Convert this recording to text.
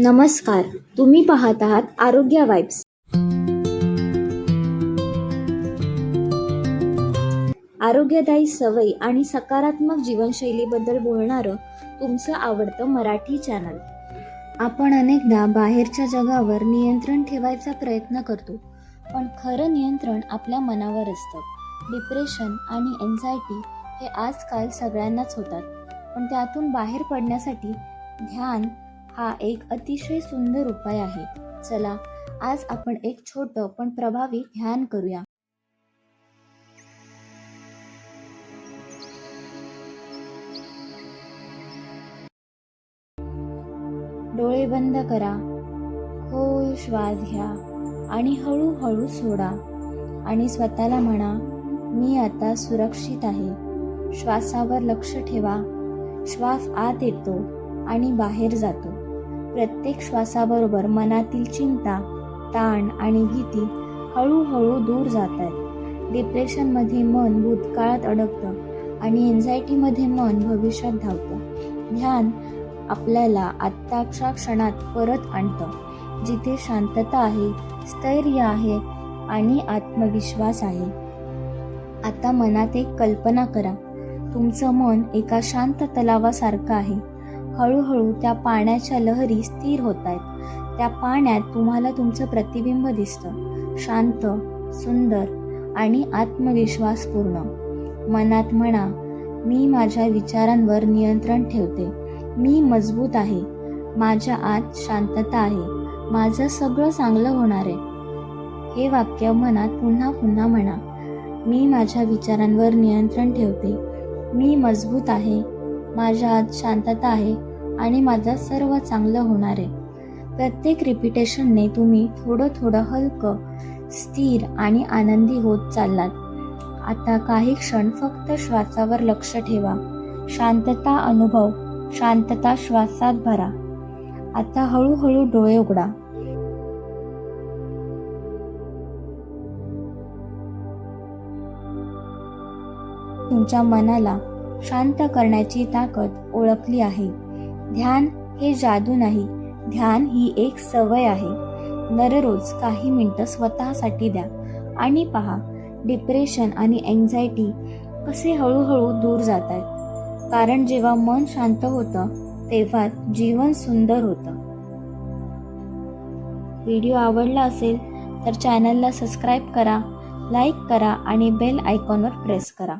नमस्कार तुम्ही पाहत आहात आरोग्य वाईब्स. आरोग्यदायी सवयी आणि सकारात्मक जीवनशैलीबद्दल बोलणारं तुमचं आवडतं मराठी चॅनल आपण अनेकदा बाहेरच्या जगावर नियंत्रण ठेवायचा प्रयत्न करतो पण खरं नियंत्रण आपल्या मनावर असतं. डिप्रेशन आणि एन्झायटी हे आजकाल सगळ्यांनाच होतात पण त्यातून बाहेर पडण्यासाठी ध्यान हा एक अतिशय सुंदर उपाय आहे. चला आज आपण एक छोटं पण प्रभावी ध्यान करूया. डोळे बंद करा. खोल श्वास घ्या आणि हळूहळू सोडा. आणि स्वतःला म्हणा मी आता सुरक्षित आहे. श्वासावर लक्ष ठेवा. श्वास आत येतो आणि बाहेर जातो. प्रत्येक श्वासाबरोबर मनातील चिंता ताण आणि भीती हळूहळू दूर जात आहेत डिप्रेशनमध्ये मन भूतकाळात अडकतं आणि एन्झायटीमध्ये मन भविष्यात धावतं. ध्यान आपल्याला आत्ताच्या क्षणात परत आणतं जिथे शांतता आहे स्थैर्य आहे आणि आत्मविश्वास आहे. आता मनात एक कल्पना करा. तुमचं मन एका शांत तलावासारखं आहे. हळूहळू त्या पाण्याच्या लहरी स्थिर होत आहेत त्या पाण्यात तुम्हाला तुमचं प्रतिबिंब दिसतं. शांत सुंदर आणि आत्मविश्वासपूर्ण मनात म्हणा मी माझ्या विचारांवर नियंत्रण ठेवते. मी मजबूत आहे. माझ्या आत शांतता आहे. माझं सगळं चांगलं होणार आहे. हे वाक्य मनात पुन्हा पुन्हा म्हणा. मी माझ्या विचारांवर नियंत्रण ठेवते. मी मजबूत आहे. माझ्या आत शांतता आहे. आणि माझं सर्व चांगलं होणार आहे. प्रत्येक रिपिटेशनने तुम्ही थोडं थोडं हलकं स्थिर आणि आनंदी होत चाललात. आता काही क्षण फक्त श्वासावर लक्ष ठेवा. शांतता अनुभव शांतता श्वासात भरा. आता हळूहळू डोळे उघडा. तुमच्या मनाला शांत करण्याची ताकद ओळखली आहे. ध्यान हे जादू नाही ध्यान ही एक सवय आहे. दररोज काही मिनटं स्वतःसाठी द्या आणि पहा डिप्रेशन आणि एन्झायटी कसे हळूहळू दूर जात आहेत कारण जेव्हा मन शांत होतं तेव्हा जीवन सुंदर होतं. व्हिडिओ आवडला असेल तर चॅनलला सबस्क्राईब करा लाईक करा आणि बेल आयकॉनवर प्रेस करा.